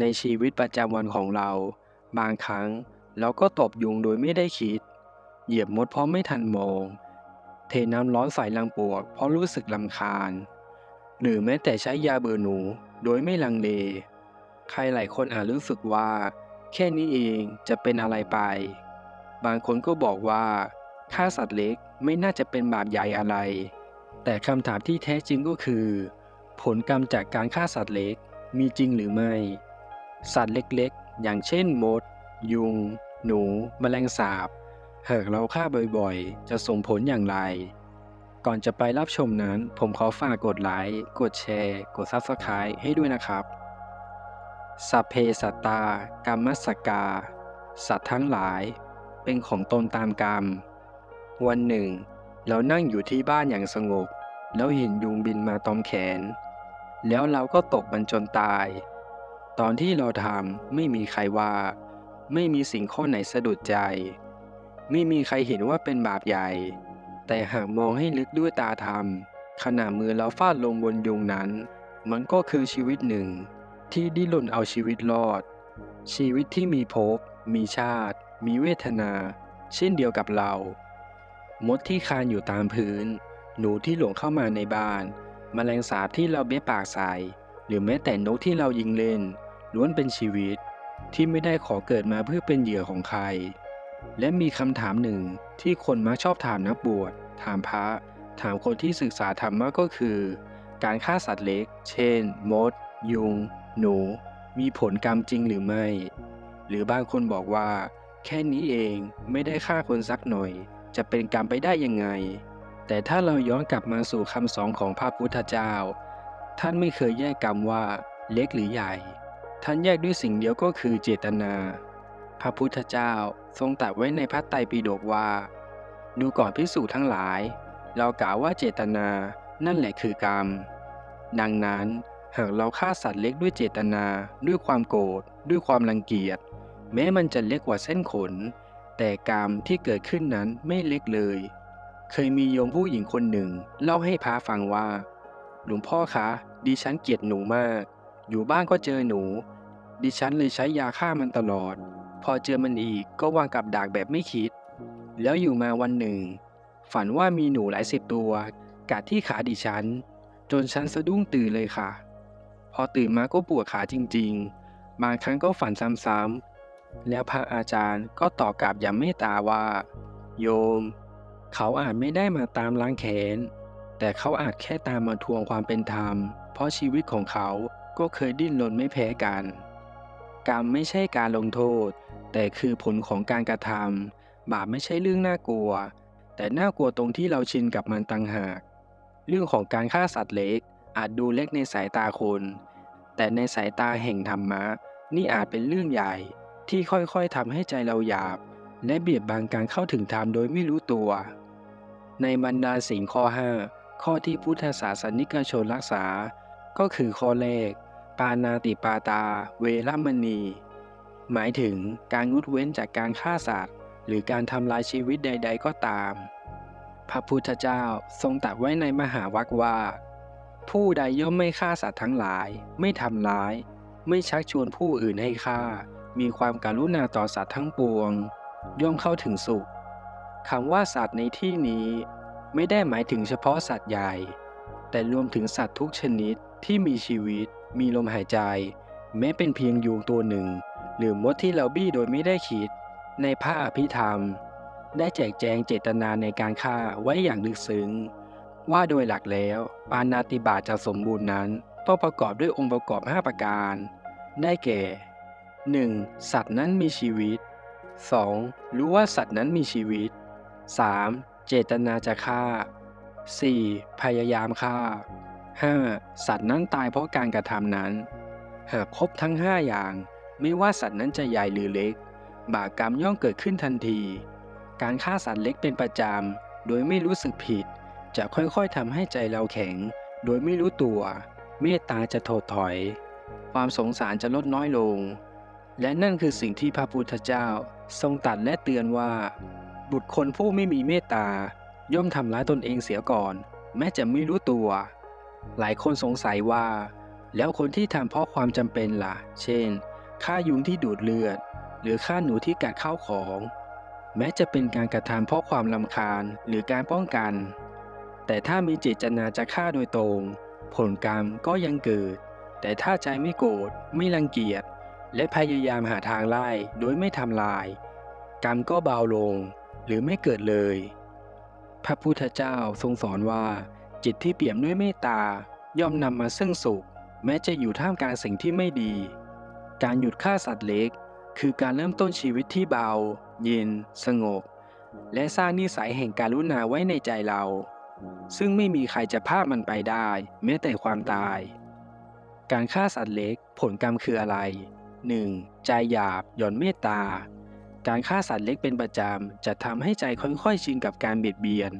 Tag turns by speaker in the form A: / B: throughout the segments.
A: ในชีวิตประจำวันของเรา บางครั้งเราก็ตบยุงโดยไม่ได้คิด เหยียบมดเพราะไม่ทันมอง เทน้ำร้อนใส่ลังปวกเพราะรู้สึกลำคาญ หรือแม้แต่ใช้ยาเบื่อหนูโดยไม่ลังเล ใครหลายคนอาจรู้สึกว่า แค่นี้เองจะเป็นอะไรไป บางคนก็บอกว่าฆ่าสัตว์เล็กไม่น่าจะเป็นบาปใหญ่อะไร แต่คำถามที่แท้จริงก็คือ ผลกรรมจากการฆ่าสัตว์เล็กมีจริงหรือไม่ สัตว์เล็กๆ อย่างเช่นมด ยุง หนู แมลงสาบ หากเราฆ่าบ่อยๆ จะส่งผลอย่างไร ก่อนจะไปรับชมนั้น ผมขอฝากกดไลค์ กดแชร์ กด Subscribe ให้ด้วยนะครับสัพเพสัตตากรรมสกกา สัตว์ทั้งหลาย เป็นของตนตามกรรม วันหนึ่ง เรานั่งอยู่ที่บ้านอย่างสงบ แล้วเห็นยุงบินมาตอมแขน แล้วเราก็ตกมันจนตาย ตอนที่เราทำไม่มีใครว่า ไม่มีสิ่งข้อไหนสะดุดใจ ไม่มีใครเห็นว่าเป็นบาปใหญ่ แต่หากมองให้ลึกด้วยตาธรรม ขณะมือเราฟาดลงบนยุงนั้น มันก็คือชีวิตหนึ่ง ที่ดิ้นรนเอาชีวิตรอด ชีวิตที่มีภพมีชาติ มีเวทนา เช่นเดียวกับเรา มดที่คานอยู่ตามพื้น หนูที่หลงเข้ามาในบ้านแมลงสาบที่เราเบี้ยปากใส่ หรือแม้แต่นกที่เรายิงเล่น ล้วนเป็นชีวิตที่ไม่ได้ขอเกิดมาเพื่อเป็นเหยื่อของใคร และมีคำถามหนึ่งที่คนมักชอบถามนักบวช ถามพระ ถามคนที่ศึกษาธรรมะก็คือ การฆ่าสัตว์เล็ก เช่น มด ยุง หนู มีผลกรรมจริงหรือไม่ หรือบางคนบอกว่า แค่นี้เองไม่ได้ฆ่าคนสักหน่อย จะเป็นกรรมไปได้ยังไง แต่ถ้าเราย้อนกลับมาสู่คำสอนของพระพุทธเจ้า ท่านไม่เคยแยกกรรมว่าเล็กหรือใหญ่ ท่านแยกด้วยสิ่งเดียวก็คือเจตนา พระพุทธเจ้าทรงตรัสไว้ในพระไตรปิฎกว่า ดูก่อนพิสูจน์ทั้งหลาย เรากล่าวว่าเจตนานั่นแหละคือกรรม ดังนั้นหากเราฆ่าสัตว์เล็กด้วยเจตนา ด้วยความโกรธ ด้วยความรังเกียจ แม้มันจะเล็กกว่าเส้นขน แต่กรรมที่เกิดขึ้นนั้นไม่เล็กเลย เคยมีโยมผู้หญิงคนหนึ่ง เล่าให้พระฟังว่า หลวงพ่อคะดิฉันเกลียดหนูมาก อยู่บ้านก็เจอหนู ดิฉันเลยใช้ยาฆ่ามันตลอด พอเจอมันอีกก็วางกับดักแบบไม่คิด แล้วอยู่มาวันหนึ่ง ฝันว่ามีหนูหลายสิบตัว กัดที่ขาดิฉัน จนฉันสะดุ้งตื่นเลยค่ะ พอตื่นมาก็ปวดขาจริง ๆ บางครั้งก็ฝันซ้ำๆแล้วพระอาจารย์ก็ตอบกลับอย่างเมตตาว่า โยม เขาอาจไม่ได้มาตามล้างแค้น แต่เขาอาจแค่ตามมาทวงความเป็นธรรม เพราะชีวิตของเขาก็เคยดิ้นรนไม่แพ้กัน กรรมไม่ใช่การลงโทษ แต่คือผลของการกระทำบาปไม่ใช่เรื่องน่ากลัว แต่น่ากลัวตรงที่เราชินกับมันต่างหาก เรื่องของการฆ่าสัตว์เล็ก อาจดูเล็กในสายตาคน แต่ในสายตาแห่งธรรมะ นี่อาจเป็นเรื่องใหญ่ที่ค่อยๆทำให้ใจเราหยาบ และเบียดบังการเข้าถึงธรรมโดยไม่รู้ตัว ในบรรดาสิ่งข้อ5 ข้อที่พุทธศาสนิกชนรักษา ก็คือข้อแรก ปานาติปาตา เวรมณี หมายถึงการงดเว้นจากการฆ่าสัตว์ หรือการทำลายชีวิตใด ๆ ก็ตาม พระพุทธเจ้าทรงตรัสไว้ในมหาวักว่า ผู้ใดย่อมไม่ฆ่าสัตว์ทั้งหลาย ไม่ทำร้าย ไม่ชักชวนผู้อื่นให้ฆ่า มีความการุณาต่อสัตว์ทั้งปวง ย่อมเข้าถึงสุขคำว่าสัตว์ในที่นี้ ไม่ได้หมายถึงเฉพาะสัตว์ใหญ่ แต่รวมถึงสัตว์ทุกชนิดที่มีชีวิต มีลมหายใจ แม้เป็นเพียงยุงตัวหนึ่ง หรือมดที่เราบี้โดยไม่ได้คิด ในพระอภิธรรม ได้แจกแจงเจตนาในการฆ่าไว้อย่างลึกซึ้ง ว่าโดยหลักแล้วปานาติบาตจะสมบูรณ์นั้น ต้องประกอบด้วยองค์ประกอบ 5 ประการ ได้แก่ 1. สัตว์นั้นมีชีวิต 2. รู้ว่าสัตว์นั้นมีชีวิต 3. เจตนาจะฆ่า 4. พยายามฆ่า 5. สัตว์นั้นตายเพราะการกระทำนั้น หากครบทั้ง 5 อย่าง ไม่ว่าสัตว์นั้นจะใหญ่หรือเล็ก บาปกรรมย่อมเกิดขึ้นทันที การฆ่าสัตว์เล็กเป็นประจำ โดยไม่รู้สึกผิด จะค่อยๆทำให้ใจเราแข็ง โดยไม่รู้ตัว เมตตาจะถดถอย ความสงสารจะลดน้อยลง และนั่นคือสิ่งที่พระพุทธเจ้าทรงตรัสและเตือนว่า บุตรคนผู้ไม่มีเมตตา ย่อมทำร้ายตนเองเสียก่อน แม้จะไม่รู้ตัว หลายคนสงสัยว่า แล้วคนที่ทำเพราะความจำเป็นล่ะ เช่นฆ่ายุงที่ดูดเลือด หรือฆ่าหนูที่กัดข้าวของ แม้จะเป็นการกระทำเพราะความลำคาญหรือการป้องกัน แต่ถ้ามีเจตนาจะฆ่าโดยตรง ผลกรรมก็ยังเกิด แต่ถ้าใจไม่โกรธไม่รังเกียจและพยายามหาทางไล่โดยไม่ทำลาย กรรมก็เบาลง หรือไม่เกิดเลย พระพุทธเจ้าทรงสอนว่า จิตที่เปี่ยมด้วยเมตตาย่อมนำมาซึ่งสุข แม้จะอยู่ท่ามกลางสิ่งที่ไม่ดี การหยุดฆ่าสัตว์เล็ก คือการเริ่มต้นชีวิตที่เบา เย็น สงบ และสร้างนิสัยแห่งการรุณาไว้ในใจเรา ซึ่งไม่มีใครจะพามันไปได้ แม้แต่ความตาย การฆ่าสัตว์เล็กผลกรรมคืออะไร 1. ใจหยาบหย่อนเมตตา การฆ่าสัตว์เล็กเป็นประจำจะทำให้ใจค่อยๆชินกับการเบียดเบียน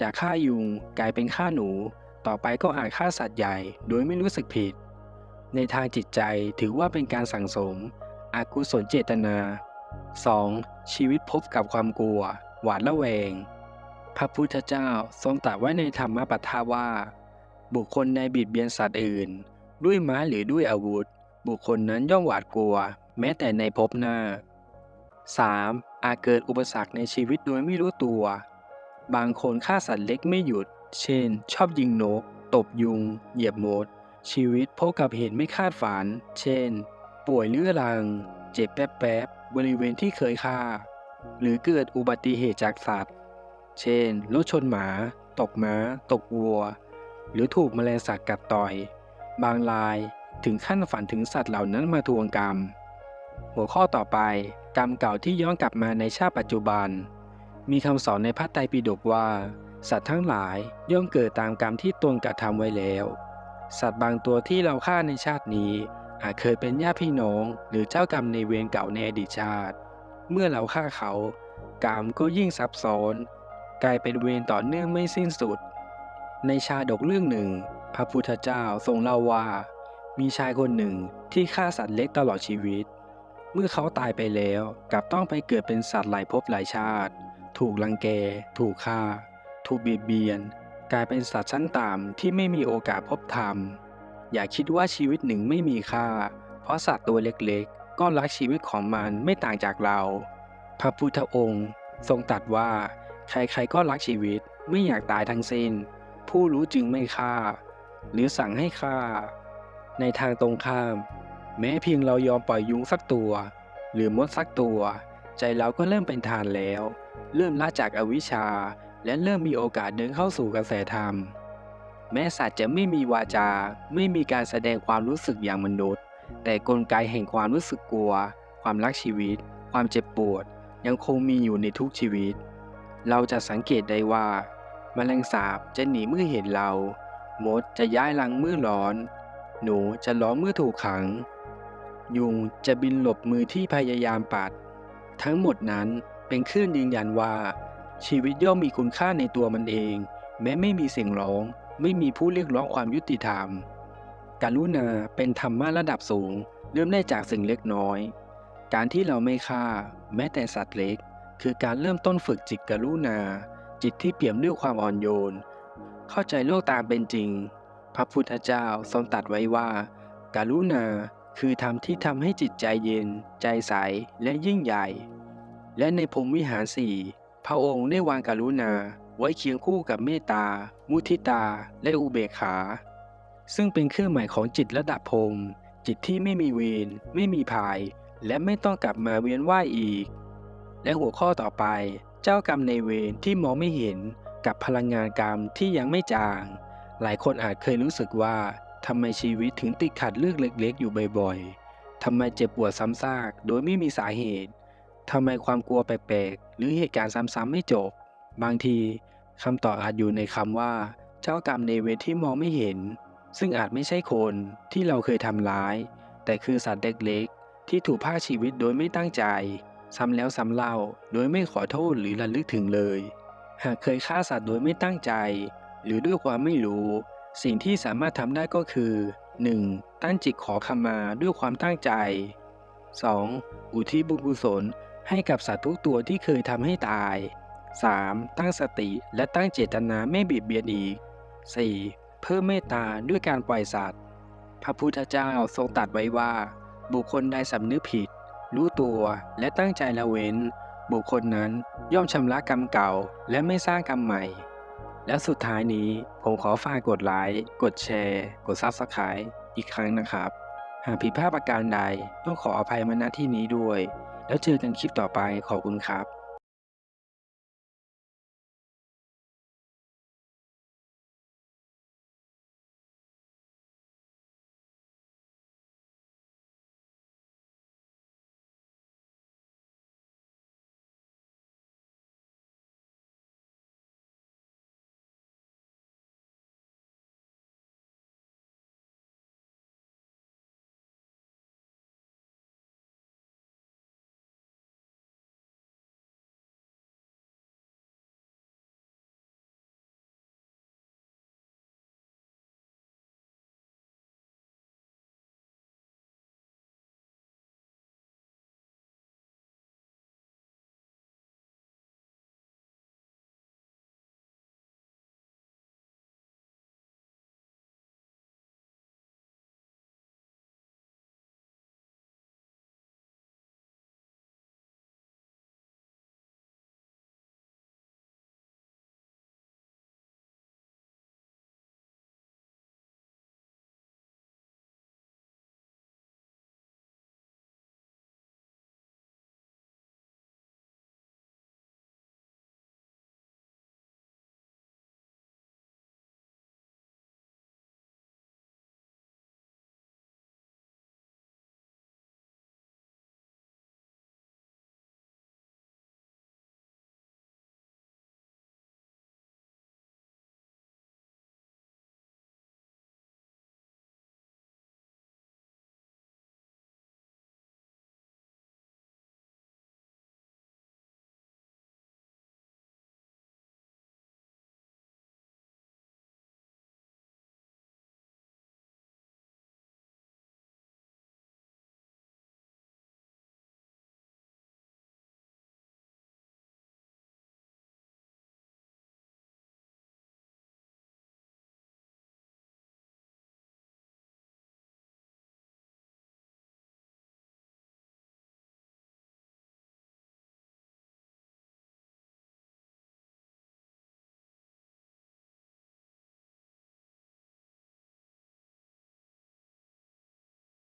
A: จากฆ่ายุงกลายเป็นฆ่าหนู ต่อไปก็อาจฆ่าสัตว์ใหญ่ โดยไม่รู้สึกผิด ในทางจิตใจถือว่าเป็นการสั่งสมอกุศลเจตนา 2. ชีวิตพบกับความกลัว หวาดระแวง พระพุทธเจ้าทรงตรัสไว้ในธรรมปทาว่า บุคคลในบิดเบียนสัตว์อื่น ด้วยไม้หรือด้วยอาวุธ บุคคลนั้นย่อมหวาดกลัว แม้แต่ในภพหน้า 3. อาจเกิดอุปสรรคในชีวิตโดยไม่รู้ตัว บางคนฆ่าสัตว์เล็กไม่หยุด เช่น ชอบยิงนก ตบยุง เหยียบมด ชีวิตพบกับเหตุไม่คาดฝัน เช่น ป่วยเรื้อรัง เจ็บแป๊บๆ บริเวณที่เคยฆ่า หรือเกิดอุบัติเหตุจากสัตว์ เช่น รถชนหมา ตกม้า ตกวัว หรือถูกแมลงสัตว์กัดต่อย บางรายถึงขั้นฝันถึงสัตว์เหล่านั้นมาทวงกรรม หัวข้อต่อไป กรรมเก่าที่ย้อนกลับมาในชาติปัจจุบัน มีคำสอนในพระไตรปิฎกว่า สัตว์ทั้งหลายย่อมเกิดตามกรรมที่ตนกระทำไว้แล้ว สัตว์บางตัวที่เราฆ่าในชาตินี้ อาจเคยเป็นญาติพี่น้อง หรือเจ้ากรรมในเวรเก่าในอดีตชาติ เมื่อเราฆ่าเขา กรรมก็ยิ่งซับซ้อน กลายเป็นเวรต่อเนื่องไม่สิ้นสุด ในชาดกเรื่องหนึ่ง พระพุทธเจ้าทรงเล่าว่า มีชายคนหนึ่งที่ฆ่าสัตว์เล็กตลอดชีวิต เมื่อเขาตายไปแล้วกลับต้องไปเกิดเป็นสัตว์หลายภพหลายชาติ ถูกลังแก ถูกฆ่า ถูกเบียดเบียน กลายเป็นสัตว์ชั้นต่ำที่ไม่มีโอกาสพบธรรม อย่าคิดว่าชีวิตหนึ่งไม่มีค่า เพราะสัตว์ตัวเล็กๆ ก็รักชีวิตของมันไม่ต่างจากเรา พระพุทธองค์ ทรงตรัสว่า ใครๆก็รักชีวิตไม่อยากตายทั้งสิ้น ผู้รู้จึงไม่ฆ่า หรือสั่งให้ฆ่า ในทางตรงข้าม แม้เพียงเรายอมปล่อยยุงสักตัว หรือมดสักตัว ใจเราก็เริ่มเป็นทานแล้ว เริ่มละจากอวิชชา และเริ่มมีโอกาสเดินเข้าสู่กระแสธรรม แม้สัตว์จะไม่มีวาจา ไม่มีการแสดงความรู้สึกอย่างมนุษย์ แต่กลไกแห่งความรู้สึกกลัว ความรักชีวิต ความเจ็บปวด ยังคงมีอยู่ในทุกชีวิต เราจะสังเกตได้ว่าแมลงสาบจะหนีเมื่อเห็นเรา มดจะย้ายรังเมื่อร้อน หนูจะร้องเมื่อถูกขัง ยุงจะบินหลบมือที่พยายามปัด ทั้งหมดนั้นเป็นเครื่องยืนยันว่า ชีวิตย่อมมีคุณค่าในตัวมันเอง แม้ไม่มีเสียงร้อง ไม่มีผู้เรียกร้องความยุติธรรม การุณาเป็นธรรมะระดับสูง เริ่มได้จากสิ่งเล็กน้อย การที่เราไม่ฆ่า แม้แต่สัตว์เล็ก คือการเริ่มต้นฝึกจิตกรุณา จิตที่เปี่ยมด้วยความอ่อนโยน เข้าใจโลกตามเป็นจริง พระพุทธเจ้าทรงตรัสไว้ว่า การุณา คือธรรมที่ทำให้จิตใจเย็น ใจใสและยิ่งใหญ่ และในพรมวิหารสี่พระองค์ได้วางการุณาไว้เคียงคู่กับเมตตา มุทิตา และอุเบกขา ซึ่งเป็นเครื่องหมายของจิตระดับพรมจิตที่ไม่มีเวรไม่มีภัยและไม่ต้องกลับมาเวียนว่ายอีก และหัวข้อต่อไป เจ้ากรรมในเวรที่มองไม่เห็นกับพลังงานกรรมที่ยังไม่จาง หลายคนอาจเคยรู้สึกว่า ทำไมชีวิตถึงติดขัดเรื่องเล็กๆ อยู่บ่อยๆ ทำไมเจ็บปวดซ้ำซากโดยไม่มีสาเหตุ ทำไมความกลัวแปลกๆ หรือเหตุการณ์ซ้ำๆไม่จบ บางทีคำตอบอาจอยู่ในคำว่า เจ้ากรรมในเวรที่มองไม่เห็น ซึ่งอาจไม่ใช่คนที่เราเคยทำร้าย แต่คือสัตว์เล็กๆ ที่ถูกพาชีวิตโดยไม่ตั้งใจ ซ้ำแล้วซ้ำเล่าโดยไม่ขอโทษหรือระลึกถึงเลย หากเคยฆ่าสัตว์โดยไม่ตั้งใจ หรือด้วยความไม่รู้ สิ่งที่สามารถทำได้ก็คือ 1. ตั้งจิตขอขมาด้วยความตั้งใจ 2. อุทิศบุญกุศลให้กับสัตว์ทุกตัวที่เคยทำให้ตาย 3. ตั้งสติและตั้งเจตนาไม่บียดเบียนอีก 4. เพิ่มเมตตาด้วยการปล่อยสัตว์ พระพุทธเจ้าทรงตรัสไว้ว่า บุคคลใดสำนึกผิด รู้ตัวและตั้งใจละเว้น บุคคลนั้นย่อมชำระกรรมเก่าและไม่สร้างกรรมใหม่ และสุดท้ายนี้ผมขอฝากกดไลค์ กดแชร์ กด Subscribe อีกครั้งนะครับ หากผิดพลาดประการใดต้องขออภัยมาณที่นี้ด้วย แล้วเจอกันคลิปต่อไปขอบคุณครับ